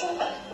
forward.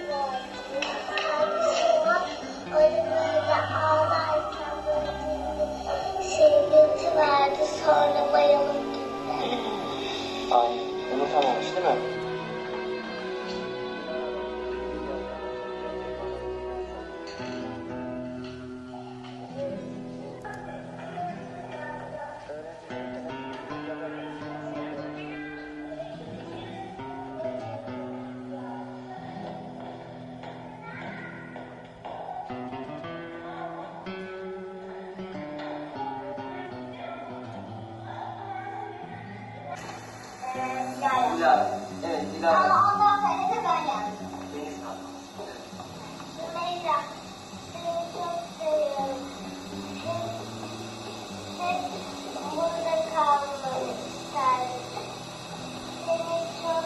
Dilara. Dilara. Evet Dilara. Ama ondan sonra da ben yaptım. Deniz kaldı. Rümeysa, seni çok seviyorum. Hep, hep burada kalmanı isterdim. Seni çok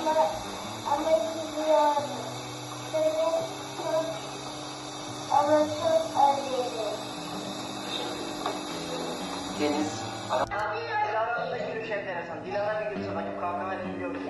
Ama ama gidiyorum. Seni çok ama çok özledim. Deniz. Dilara'daki yürüyüş enteresan. Dilara bir gün sabah kalkamayı biliyoruz.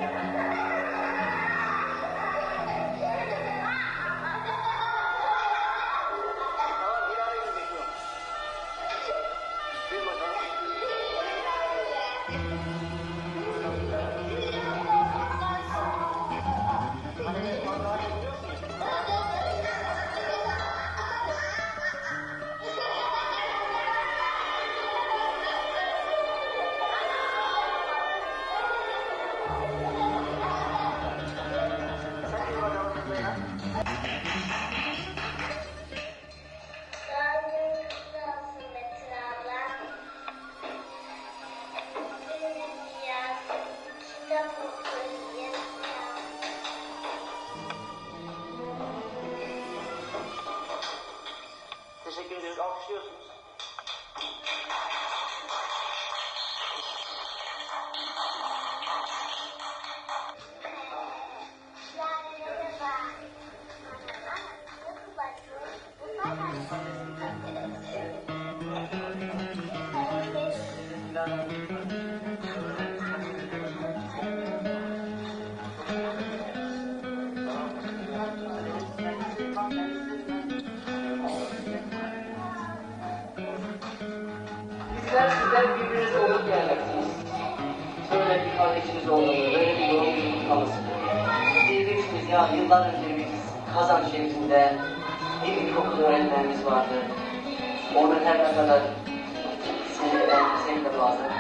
Ya yıllar önce biz Kazan şehrinde bir ilkokul öğretmenimiz vardı. Onu her ne kadar sinirlen, sevdi bazen.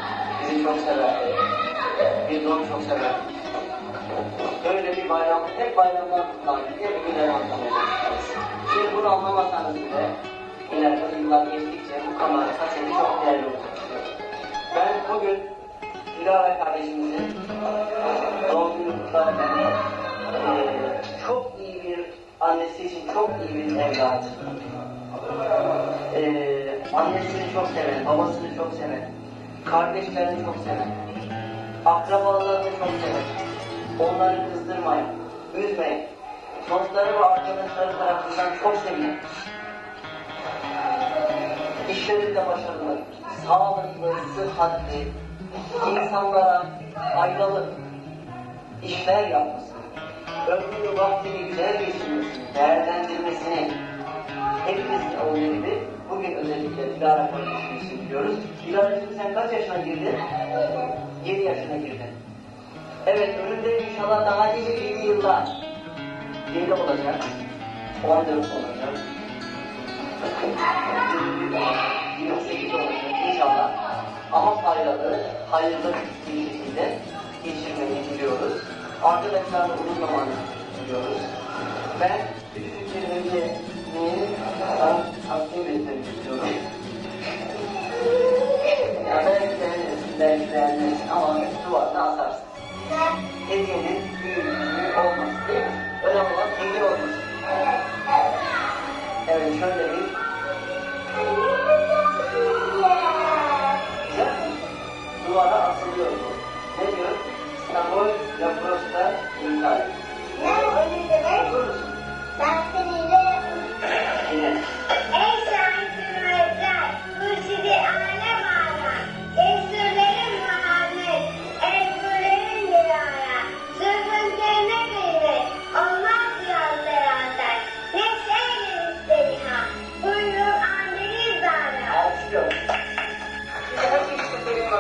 Bizi çok severdi. Biz onu çok severdik. Böyle bir bayram, hep bayramlar kutlardık, hep günler hatırlayacağız. Siz bunu anlamasanız bile, ileride yıllar geçtikçe bu kamera kaseti çok değerli olacak. Ben bugün Dilara kardeşimizin doğum günü kutlarken annesi için çok iyi bir evlat. Eee annesini çok seven, babasını çok seven, kardeşlerini çok seven, akrabalarını çok seven, onları kızdırmayın, üzmeyin, dostları ve arkadaşları tarafından çok sevilen, işlerinde başarılı, sağlıklı, sıhhatli, insanlara faydalı işler yapması, ömrünü vaktini güzel geçirmesini, değerlendirmesini hepimizin olduğu gibi bugün özellikle kardeşimiz için diyoruz. Dilara'cığım sen kaç yaşına girdin? 7 yaşına girdin. Evet önünde inşallah daha nice iyi yıllar. 7 olacak. 14 olacak. 28 olacak inşallah. Ama faydalı, hayırlı bir şekilde geçirmeyi diliyoruz. Arkadaşlarla unutmamanı diliyoruz. Ben küçük bir hediyemi takdim etmek istiyorum. Ya belki belki beğenmezsin ama duvarda asarsın. Hediyenin büyük büyük olması değil? Önemli olan hediye olması. Evet şöyle bir? Duvara asılıyor. Ne diyor? İstanbul La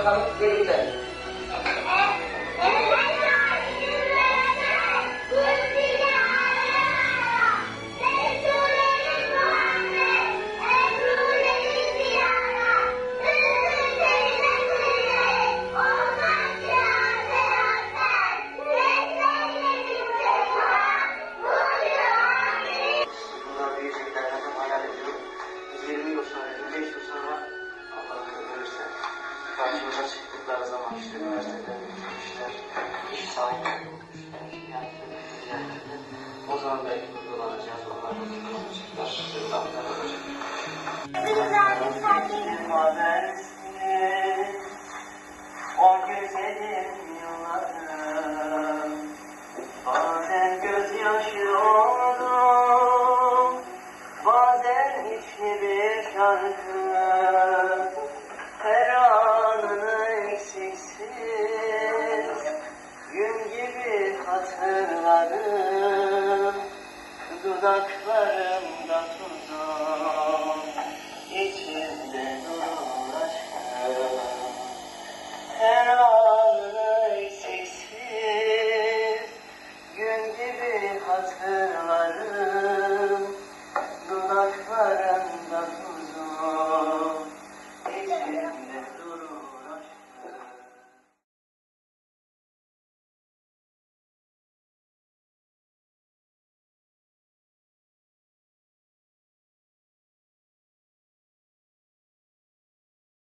come and tatil. O Bazen gözyaşı oldum Bazen içli bir şarkı. Her anını eksiksiz Gün gibi hatırlarım. Dudaklarımda